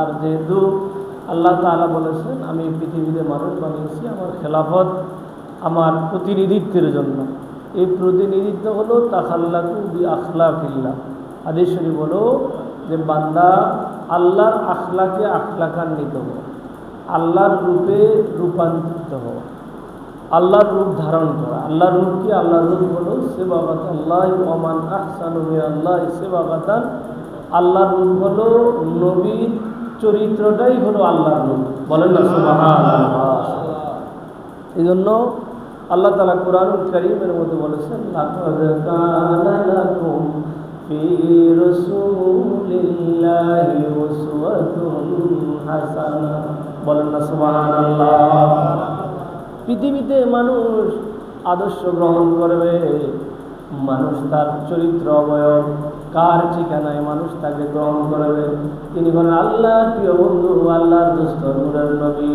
আর যেহেতু আল্লাহ তাআলা বলেছেন, আমি পৃথিবীতে মানুষ বানিয়েছি আমার খেলাফত আমার প্রতিনিধিত্বের জন্য। এই প্রতিনিধিত্ব হলো তাখাল্লাকু বি আখলাকিল্লাহ হাদিস শরীফ হলো যে, বান্দা আল্লাহর আখলাকে আখলাকান্বিত হওয়া আল্লাহর রূপে রূপান্তরিত হওয়া আল্লাহর রূপ ধারণ করা। আল্লাহর রূপ কি? আল্লাহর রূপ হলো সেবাগাত আল্লাহ ওমান আহসানু আল্লাহ সেবাগাতান। আল্লাহর রূপ হলো নবীর চরিত্রটাই হলো আল্লাহর রূপ বলেন না এই জন্য আল্লাহ তালা কোরআন করিমের মধ্যে বলেছেন বলেন না, সুবহানাল্লাহ। পৃথিবীতে মানুষ আদর্শ গ্রহণ করবে, মানুষ তার চরিত্র অবয়ব কার ঠিকানায় মানুষ তাকে গ্রহণ করবে? তিনি বলেন আল্লাহ প্রিয় বন্ধু, আল্লাহর দুস্থ নুরের নবী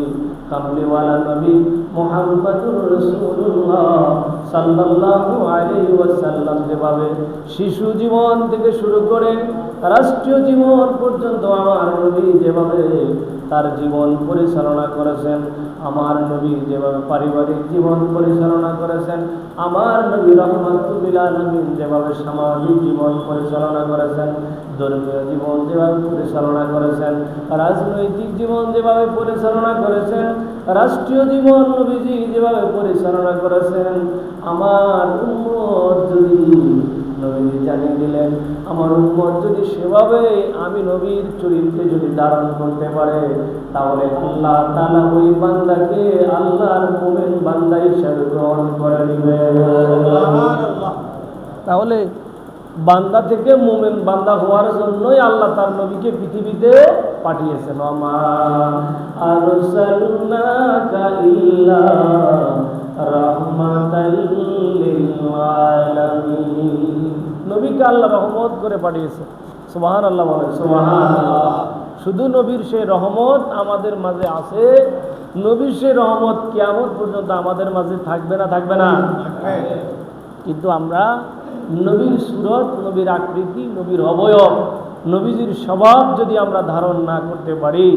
কামলিওয়ালা নবী মোহাম্মদুর রসুল্লাহ সাল্লাল্লাহু আলাইহি ওয়াসাল্লাম যেভাবে শিশু জীবন থেকে শুরু করে রাষ্ট্রীয় জীবন পর্যন্ত আমার নবী যেভাবে তার জীবন পরিচালনা করেছেন, আমার নবী যেভাবে পারিবারিক জীবন পরিচালনা করেছেন, আমার নবী রহমতুল্লাহ নবীন যেভাবে সামাজিক জীবন পরিচালনা করেছেন, ধর্মীয় জীবন যেভাবে পরিচালনা করেছেন, রাজনৈতিক জীবন যেভাবে পরিচালনা করেছেন, রাষ্ট্রীয় জীবন নবীজি যেভাবে পরিচালনা করেছেন, আমার উম্মত যদি নবীজি জানিয়ে দিলেন আমার উম্মত যদি সেভাবে আমি নবীর চরিত্রে যদি ধারণ করতে পারে তাহলে আল্লাহ তালা ওই বান্দাকে আল্লাহর মোমেন বান্দা হিসাবে গ্রহণ করে নিবে তাহলে বান্দা থেকে মোমেন বান্দা হওয়ার জন্যই আল্লাহ তার নবীকে পৃথিবীতে পাঠিয়েছেন। আমা আরসালনাকা ইল্লা রাহমাতাল নবীকে আল্লাহ রহমত করে পাঠিয়েছে। সুবহান আল্লাহ শুধু নবীর সেই রহমত আমাদের মাঝে আছে। নবীর সেই রহমত কিয়ামত পর্যন্ত আমাদের মাঝে থাকবে না থাকবে না? কিন্তু আমরা নবীর সুরত নবীর আকৃতি নবীর অবয়ব নবীজির স্বভাব যদি আমরা ধারণ না করতে পারি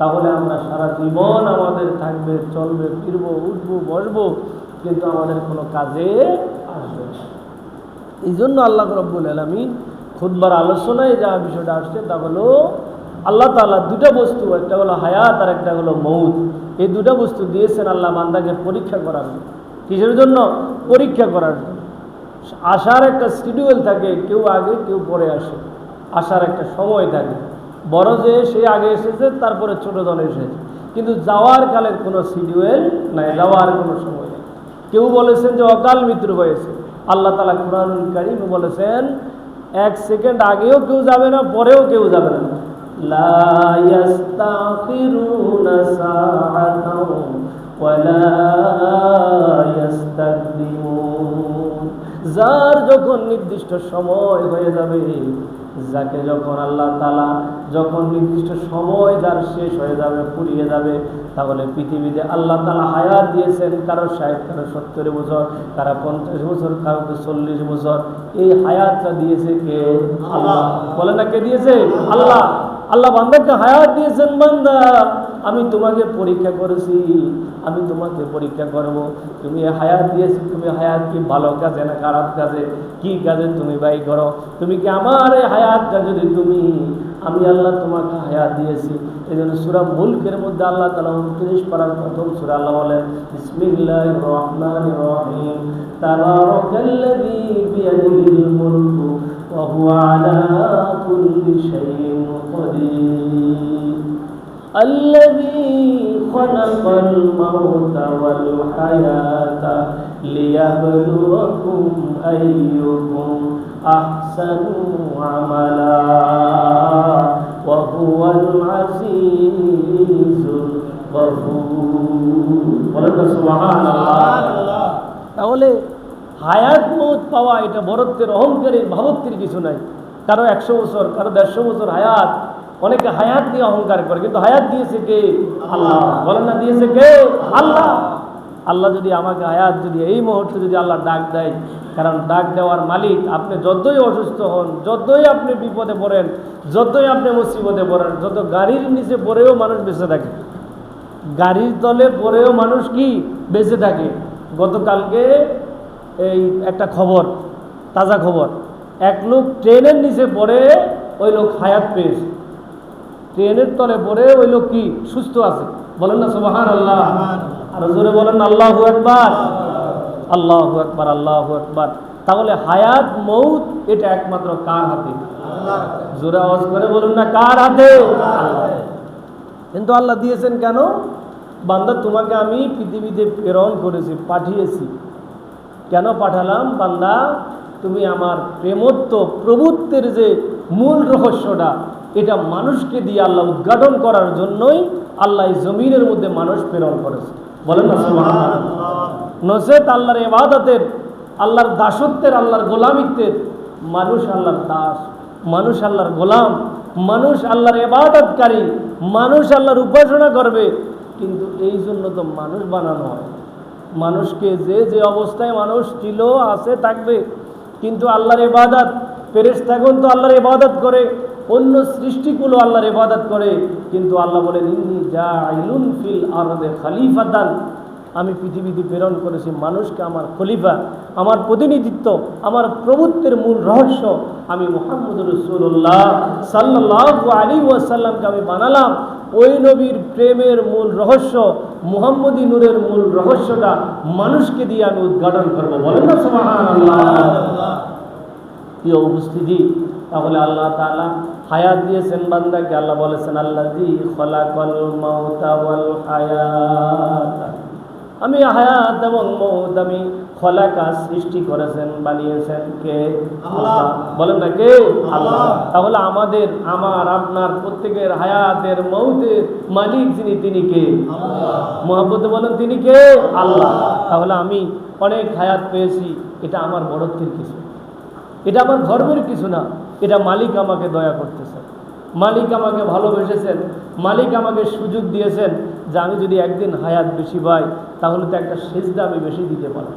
তাহলে আমরা সারা জীবন আমাদের থাকবে চলবে ফিরবো উঠবো বসবো কিন্তু আমাদের কোনো কাজে আসবে না। এই জন্য আল্লাহ রব্বুল আলমিন খুদবার আলোচনায় যা বিষয়টা আসছে তা হলো আল্লাহ তাআলা দুটা বস্তু, একটা হলো হায়াত আর একটা হলো মৌত এই দুটা বস্তু দিয়েছেন আল্লাহ বান্দাকে পরীক্ষা করার। জন্য কিসের জন্য? পরীক্ষা করার জন্য। আসার একটা শিডিউল থাকে, কেউ আগে, কেউ পরে আসে। আসার একটা সময় থাকে। বড় যে সে আগে এসেছে, তারপরে ছোট জন এসেছে। কিন্তু যাওয়ার কালের কোনো শিডিউল নাই, যাওয়ার কোনো সময় নেই। কেউ বলেছেন যে অকাল মৃত্যু হয়েছে আল্লাহ তালা কোরআন কারিম বলেছেন, এক সেকেন্ড আগেও কেউ যাবে না, পরেও কেউ যাবে না। যার যখন নির্দিষ্ট সময় হয়ে যাবে, যাকে যখন আল্লাহ তালা যখন নির্দিষ্ট সময় যার শেষ হয়ে যাবে, ফুরিয়ে যাবে তাহলে পৃথিবীতে আল্লাহ তালা হায়াত দিয়েছেন, কারও ষাট, কারও সত্তর বছর কারও পঞ্চাশ বছর, কারও চল্লিশ বছর। এই হায়াতটা দিয়েছে কে? আল্লাহ। বলে না কে দিয়েছে? আল্লাহ। আল্লাহ বান্দাকে হায়াত দিয়েছেন বান্দা। আমি তোমাকে পরীক্ষা করেছি, আমি তোমাকে পরীক্ষা করব। তুমি হায়াত দিয়েছি, তুমি হায়াত কি ভালো কাজে না খারাপ কাজে? কি কাজে তুমি বাই করো? তুমি কি আমার এই হায়াতটা যদি তুমি, আমি আল্লাহ তোমাকে হায়াত দিয়েছি। এই জন্য সুরা মুলকের মধ্যে আল্লাহ তালা উনত্রিশ পারার প্রথম সুরা আল্লাহ বলেন বিসমিল্লাহ রহমান রহিম তাবারাকাল্লাযী বিয়াদিহিল মুলকু ওয়া হুয়া আলা কুল্লি শাইইন قدير الذي خلق الموت والحياة ليبلوكم أيكم أحسن عملا وهو العزيز الغفور سبحان الله তাহলে হায়াত মত পাওয়া এটা বরত্বের অহংকারের ভাবত্বের কিছু নাই কারো একশো বছর কারো দেড়শো বছর হায়াত অনেকে হায়াত দিয়ে অহংকার করে কিন্তু হায়াত দিয়েছে কে আল্লাহ বলেন না দিয়েছে কে আল্লাহ আল্লাহ যদি আমাকে হায়াত যদি এই মুহূর্তে যদি আল্লাহ ডাক দেয়, কারণ ডাক দেওয়ার মালিক আপনি যতই অসুস্থ হন, যতই আপনি বিপদে পড়েন, যতই আপনি মুসিবতে পড়েন, যত গাড়ির নিচে পড়েও মানুষ বেঁচে থাকে। গাড়ির তলে পড়েও মানুষ কি? বেঁচে থাকে। গতকালকে এই একটা খবর, তাজা খবর। এক লোক ট্রেনের নিচে পড়ে, ওই লোক হায়াত পেয়েছে। ট্রেনের তলে পড়ে ওই লোক কি? সুস্থ আছে। বলেন না সুবাহান আল্লাহ আর জোরে বলেন আল্লাহ একবার আল্লাহ একবার আল্লাহ একবার তাহলে হায়াত মৌত এটা একমাত্র কার হাতে? জোরে আওয়াজ করে বলুন না কার হাতে। কিন্তু আল্লাহ দিয়েছেন কেন? বান্দা তোমাকে আমি পৃথিবীতে প্রেরণ করেছি পাঠিয়েছি। কেন পাঠালাম? বান্দা তুমি আমার প্রেমত্ব প্রভুত্বের যে মূল রহস্যটা এটা মানুষকে দিয়ে আল্লাহ উদ্ঘাটন করার জন্যই আল্লাহ জমিনের মধ্যে মানুষ প্রেরণ করেছে। বলেন না নসেত আল্লাহর এবাদতের আল্লাহর দাসত্বের, আল্লাহর গোলামিত্বের, মানুষ আল্লাহর দাস, মানুষ আল্লাহর গোলাম, মানুষ আল্লাহর এবাদতকারী মানুষ আল্লাহর উপাসনা করবে। কিন্তু এই জন্য তো মানুষ বানানো হয়। মানুষকে যে যে অবস্থায় মানুষ ছিল, আছে, থাকবে। কিন্তু আল্লাহর ইবাদত, ফেরেশতাগণ তো আল্লাহর ইবাদত করে। অন্য সৃষ্টিগুলো আল্লাহর ইবাদত করে, কিন্তু আল্লাহ বলেন জাইলুন ফিল আরদে খালিফাতান। আমি পৃথিবীতে প্রেরণ করেছি মানুষকে আমার খলিফা, আমার প্রতিনিধিত্ব, আমার প্রভুত্বের মূল রহস্য। আমি মোহাম্মদ রসুল্লাহ সাল্লাহ আলী ওয়াসাল্লামকে আমি বানালাম। ওই নবীর প্রেমের মূল রহস্য, মুহাম্মদী নূরের মূল রহস্যটা মানুষকে দিয়ে আমি উদ্ঘাটন করব। বলেন না প্রিয় উপস্থিতি তাহলে আল্লাহ তাআলা হায়াত দিয়েছেন বান্দাকে। আল্লাহ বলেছেন আল্লাহ জি খলাকল মাউতা ওয়াল হায়াত। আমি হায়াত এবং মৌত আমি খলাকা সৃষ্টি করেছেন বানিয়েছেন। কে? আল্লাহ। বলেন না কে? আল্লাহ। তাহলে আমাদের আমার আপনার প্রত্যেকের হায়াতের মৌতের মালিক যিনি তিনি কে? মহাব্বতে বলেন তিনি কে? আল্লাহ। তাহলে আমি অনেক হায়াত পেয়েছি এটা আমার বড়ত্বের কিছু। এটা আমার ধর্মের কিছু না। এটা মালিক আমাকে দয়া করতেছেন। মালিক আমাকে ভালোবেসেছেন। মালিক আমাকে সুযোগ দিয়েছেন যে আমি যদি একদিন হায়াত বেশি পাই, তাহলে তো একটা সেজদা আমি বেশি দিতে পারি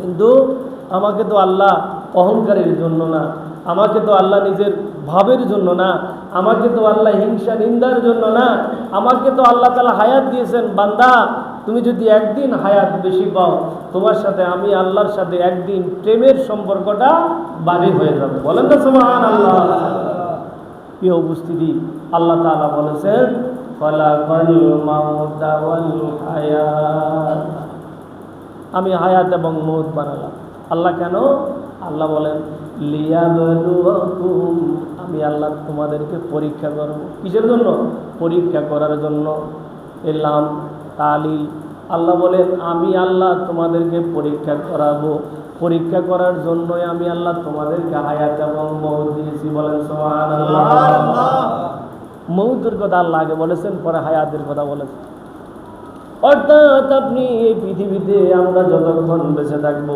কিন্তু আমাকে তো আল্লাহ অহংকারের জন্য না। আমাকে তো আল্লাহ নিজের ভাবের জন্য না। আমাকে তো আল্লাহ হিংসা নিন্দার জন্য না। আমাকে তো আল্লাহ তালা হায়াত দিয়েছেন, বান্দা। তুমি যদি একদিন হায়াত বেশি পাও, তোমার সাথে আমি আল্লাহর সাথে একদিন প্রেমের সম্পর্কটা বাড়ি হয়ে যাবে। বলেন না সুবহান আল্লাহ প্রিয় উপস্থিতি আল্লাহ তাআলা বলেছেন আমি হায়াত এবং মৌত বানালাম। আল্লাহ কেন? আল্লাহ বলেন আমি আল্লাহ তোমাদেরকে পরীক্ষা করব। কিসের জন্য? পরীক্ষা করার জন্য। এলাম তালিল। আল্লাহ বলেন আমি আল্লাহ তোমাদেরকে পরীক্ষা করাবো। পরীক্ষা করার জন্যই আমি আল্লাহ তোমাদেরকে হায়াত এবং মৌত দিয়েছি। বলেন মৌতের কথা আল্লাহ আগে বলেছেন পরে হায়াতের কথা বলেছেন। অর্থাৎ আপনি এই পৃথিবীতে আমরা যতক্ষণ বেঁচে থাকব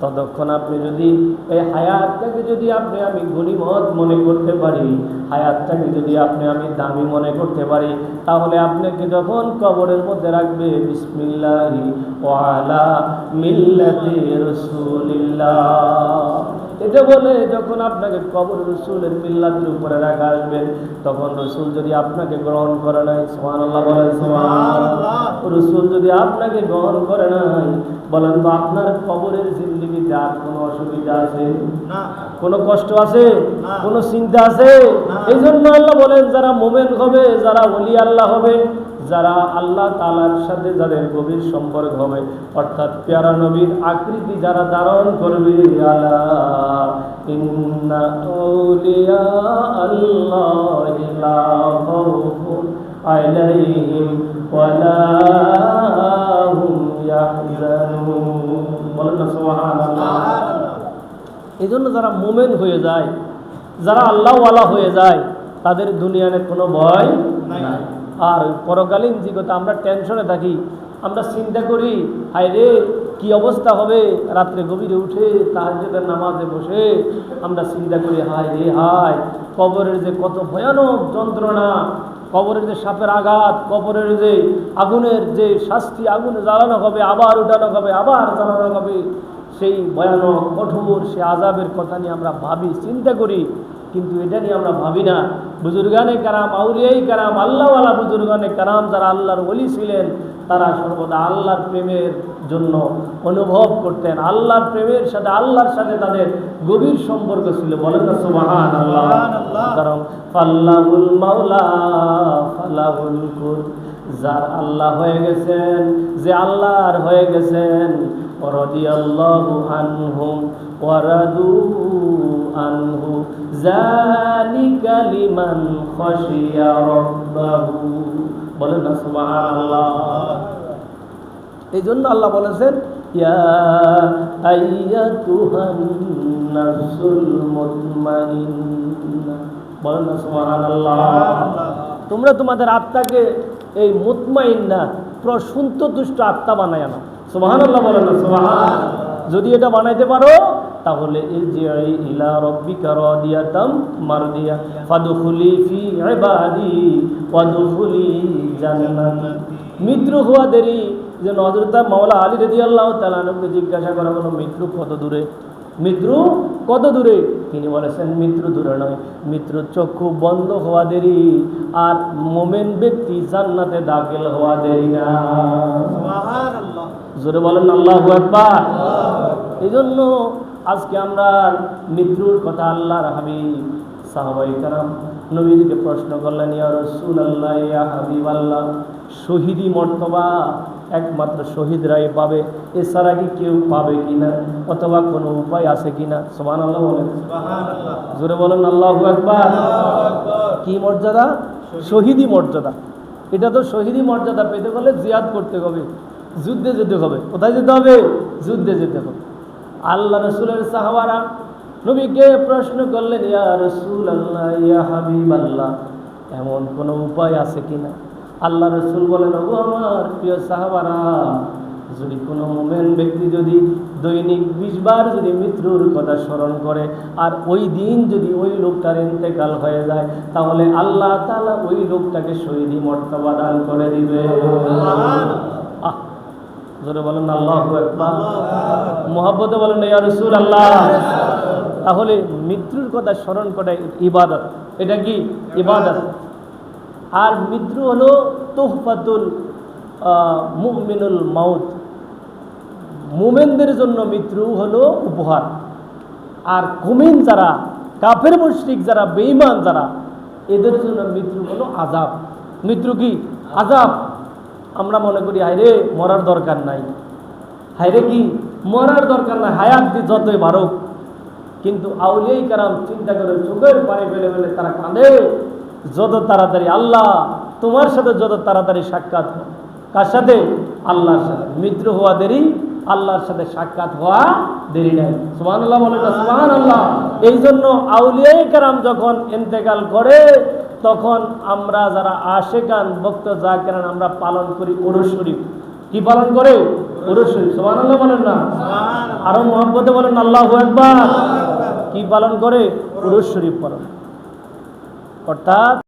ততক্ষণ আপনি যদি এই হায়াতটাকে যদি আপনি আমি গরিমত মনে করতে পারি, হায়াতটাকে যদি আপনি আমি দামি মনে করতে পারি, তাহলে আপনাকে যখন কবরের মধ্যে রাখবে, বিসমিল্লাহি ওয়ালা মিল্লাতি রাসূলিল্লাহ। এটা বলে যখন আপনাকে কবর রসুলের মিল্লাতের উপরে রাখা আসবেন তখন রসুল যদি আপনাকে গ্রহণ করে নাই সোহান আল্লাহ বলেন সোহান রসুল যদি আপনাকে গ্রহণ করে নাই বলেন তো আপনার কবরের জিন্দগিতে আর কোনো অসুবিধা আছে? কোনো কষ্ট আছে? কোনো চিন্তা আছে? এই জন্য আল্লাহ বলেন যারা মোমেন হবে যারা অলি আল্লাহ হবে যারা আল্লাহ তালার সাথে যাদের গভীর সম্পর্ক হবে, অর্থাৎ পেয়ারা নবীর আকৃতি যারা ধারণ করবে এই জন্য যারা মোমেন হয়ে যায়, যারা আল্লাহওয়ালা হয়ে যায়, তাদের দুনিয়াতে কোনো ভয় নাই। আর পরকালীন জীবতে আমরা টেনশনে থাকি। আমরা চিন্তা করি হায় রে কি অবস্থা হবে? রাত্রে গভীরে উঠে তাহাজ্জুদের নামাজে বসে আমরা চিন্তা করি হায় রে হায়, কবরের যে কত ভয়ানক যন্ত্রণা, কবরের যে সাপের আঘাত, কবরের যে আগুনের যে শাস্তি, আগুনে জ্বালানো হবে, আবার উঠানো হবে, আবার জ্বালানো হবে। সেই ভয়ানক, কঠোর, সে আজাবের কথা নিয়ে আমরা ভাবি, চিন্তা করি। কিন্তু এটা নিয়ে আমরা ভাবি না। বুজুর্গানে কারাম আউলিয়াই কারাম আল্লাহওয়ালা বুজুর্গানে কারাম যারা আল্লাহর ওলি ছিলেন তারা সর্বদা আল্লাহর প্রেমের জন্য অনুভব করতেন। আল্লাহর প্রেমের সাথে আল্লাহর সাথে তাদের গভীর সম্পর্ক ছিল। বলেন না সুবহান আল্লাহ কারণ ফাল্লাহুল মাওলা ফালাহুল কুল যার আল্লাহ হয়ে গেছেন যে আল্লাহর হয়ে গেছেন রাদিয়াল্লাহু আনহুম ওয়া রাদু আনহু। যালিকা লিমান খাশিয়া রাব্বাহু। বলেন না, সুবহানাল্লাহ। এই জন্য আল্লাহ বলেছেন, ইয়া আইয়াতুহান নাফসুল মুতমাইন্না। বলেন না, সুবহানাল্লাহ। তোমরা তোমাদের আত্মাকে এই মুতমাইন্না, প্রসন্ততুষ্ট আত্মা বানায় না সুবহানাল্লাহ বলেন না সুবহান যদি এটা বানাইতে পারো তাহলে ইরজিই ইলা রাব্বিকা রাদিয়াতাম মারদিয়া ফাদখুলি ফি ইবাদি ওয়াদখুলি জান্নাতি। মৃত্যু হওয়া দেরি যে নজরতা মাওলা আলী রেদি আল্লাহ তালানকে জিজ্ঞাসা করা হলো মৃত্যু কত দূরে? মৃত্যু কত দূরে? তিনি বলেছেন মৃত্যু দূরে নয়। মৃত্যুর চক্ষু বন্ধ হওয়া দেরি আর মোমেন ব্যক্তি জান্নাতে দাখিল হওয়া দেরি না। জোরে বলেন আল্লাহ একবার এই জন্য আজকে আমরা মৃত্যুর কথা আল্লাহর হাবিব সাহাবাই কারাম নবীজিকে প্রশ্ন করলেন ইয়া রসুল আল্লাহ ইয়া হাবিব আল্লাহ শহীদি মর্তবা একমাত্র শহীদরাই পাবে এছাড়া কি কেউ পাবে কিনা? অথবা কোনো উপায় আছে কিনা? সমান আল্লাহ বলেন জোরে বলেন আল্লাহ একবার কি মর্যাদা? শহীদি মর্যাদা। এটা তো শহীদি মর্যাদা পেতে গেলে জিয়াদ করতে হবে যুদ্ধে যেতে হবে। কোথায় যেতে হবে? যুদ্ধে যেতে হবে। আল্লাহ রসুলের সাহাবারা নবীকে প্রশ্ন করলেন, ইয়া রসুল আল্লাহ ইয়া হাবিব আল্লাহ এমন কোনো উপায় আছে কিনা? আল্লাহ রসুল বলেন ও আমার প্রিয় সাহাবারা, যদি কোনো মোমেন ব্যক্তি যদি দৈনিক বিশবার যদি মৃত্যুর কথা স্মরণ করে আর ওই দিন যদি ওই লোকটার ইন্তেকাল হয়ে যায়, তাহলে আল্লাহ তাআলা ওই লোকটাকে শহীদি মর্তবা দান করে দিবে। জোরে বলেন আল্লাহ মোহাব্বতে বলেন ইয়া রসুল আল্লাহ তাহলে মৃত্যুর কথা স্মরণ করা ইবাদত। এটা কি? ইবাদত। আর মৃত্যু হলো তোহফাতুল মুমিনুল মাউত। মুমেনদের জন্য মৃত্যু হলো উপহার। আর কুমিন যারা কাফের মুশরিক যারা বেঈমান যারা এদের জন্য মৃত্যু হলো আজাব মৃত্যু কি? আজাব আমরা মনে করি, হায়রে, মরার দরকার নাই। হায়রে কি? মরার দরকার নাই, হায়াত দি যতই বারক কিন্তু আউলিয়াই কারাম চিন্তা করে চোখের পানি ফেলে ফেলে তারা কাঁদে, যত তাড়াতাড়ি আল্লাহ তোমার সাথে যত তাড়াতাড়ি সাক্ষাৎ। কার সাথে? আল্লাহর সাথে। মৃত্যু হওয়া দেরি, আল্লাহর সাথে সাক্ষাৎ হওয়া দেরি নাই। সুবাহ আল্লাহ বলে সুবাহ আল্লাহ এই জন্য আউলিয়াই কারাম যখন ইন্তেকাল করে তখন আমরা যারা আশেকান ভক্ত, যা কেন আমরা পালন করি ওরস শরীফ। কি পালন করে? ওরস বলেন না? আরও মোহাম্মতে বলেন, আল্লাহ একবার কি পালন করে? ওরস শরীফ পালন। অর্থাৎ